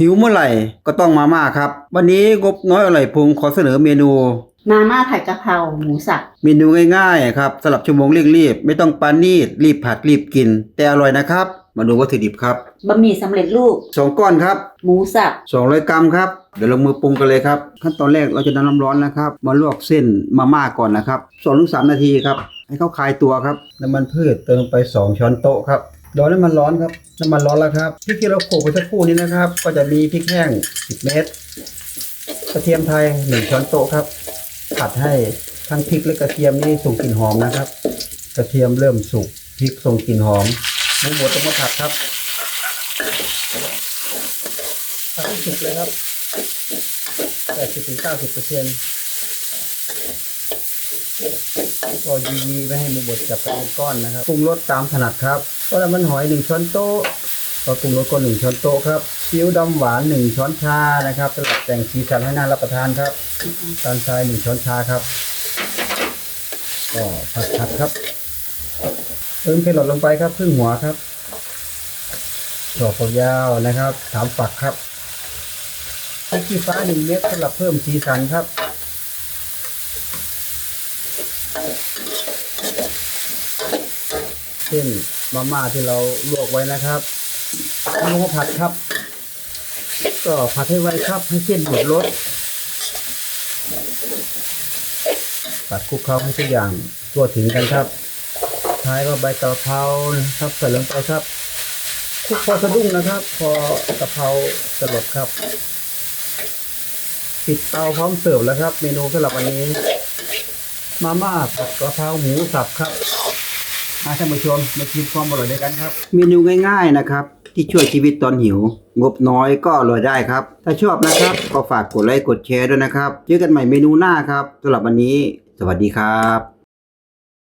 หิวเมื่อไหร่ก็ต้องมาม่าครับ วันนี้งบน้อยอร่อยพุงขอเสนอเมนู มาม่าผัดกะเพราหมูสับเมนูง่ายๆครับสำหรับชั่วโมงเร่งรีบ ไม่ต้องปานีดรีบผัดรีบกิน แต่อร่อยนะครับ มาดูวัตถุดิบครับบะหมี่สำเร็จรูป สองก้อนครับ หมูสับ 200 กรัมครับ เดี๋ยวลงมือปรุงกันเลยครับ ขั้นตอนแรกเราจะนำน้ำร้อนนะครับ มาลวกเส้นมาม่าก่อนนะครับ2-3ถึง3นาทีครับ ให้เขาคลายตัวครับน้ำมันพืชเติมลงไป 2 ช้อนโต๊ะครับ รอน้ำมันร้อนครับน้ำมันร้อนแล้วครับพริกที่เราโขลกไปสักครู่นี้นะครับ ก็จะมีพริกแห้ง 10 เม็ดกระเทียมไทย1ช้อนโต๊ะครับผัดให้ทั้งพริกและกระเทียมนี่ส่งกลิ่นหอมนะครับ กระเทียมเริ่มสุกพริกส่งกลิ่นหอมหมูบดต้องมาผัดครับผัดให้สุกเลยครับ80ถึง90เปอร์เซ็นต์ก็ยีๆไม่ให้หมูบดจับกันเป็นก้อนนะครับปรุงรสตามถนัดครับ ก็น้ำมันหอย1ช้อนโต๊ะก็ปรุงรสก็1ช้อนโต๊ะครับซีอิ๊วดำหวาน1ช้อนชานะครับสำหรับแต่งสีสันให้น่ารับประทานครับตาลทราย1ช้อนชาครับก็ผัดๆครับเติมแครอทลงไปครับครึ่งหัวครับดอกยาวนะครับสามฝักครับพริกขี้ฟ้าหนึ่งเม็ดสำหรับเพิ่มสีสันครับเส้น มาม่าที่เราลวกไว้นะครับเอาลงมาผัดครับ ก็ผัดให้ไวครับให้เส้นหมดรสผัดคลุกเคล้าให้ทุกอย่างทั่วถึงกันครับ ท้ายก็ใบกะเพราครับใส่ลงไปครับคลุกพอสะดุ้งนะครับ พอกะเพราสลดครับ ปิดเตาพร้อมเสิร์ฟแล้วครับ เมนูสำหรับวันนี้ มาม่าผัดกะเพราหมูสับครับ มาท่านผู้ชมมาชิมความอร่อยด้วยกันครับเมนูง่าย ๆนะครับ ที่ช่วยชีวิตตอนหิว งบน้อยก็อร่อยได้ครับ ถ้าชอบนะครับ ก็ฝากกดไลค์กดแชร์ด้วยนะครับเจอกันใหม่เมนูหน้าครับสำหรับวันนี้ สวัสดีครับ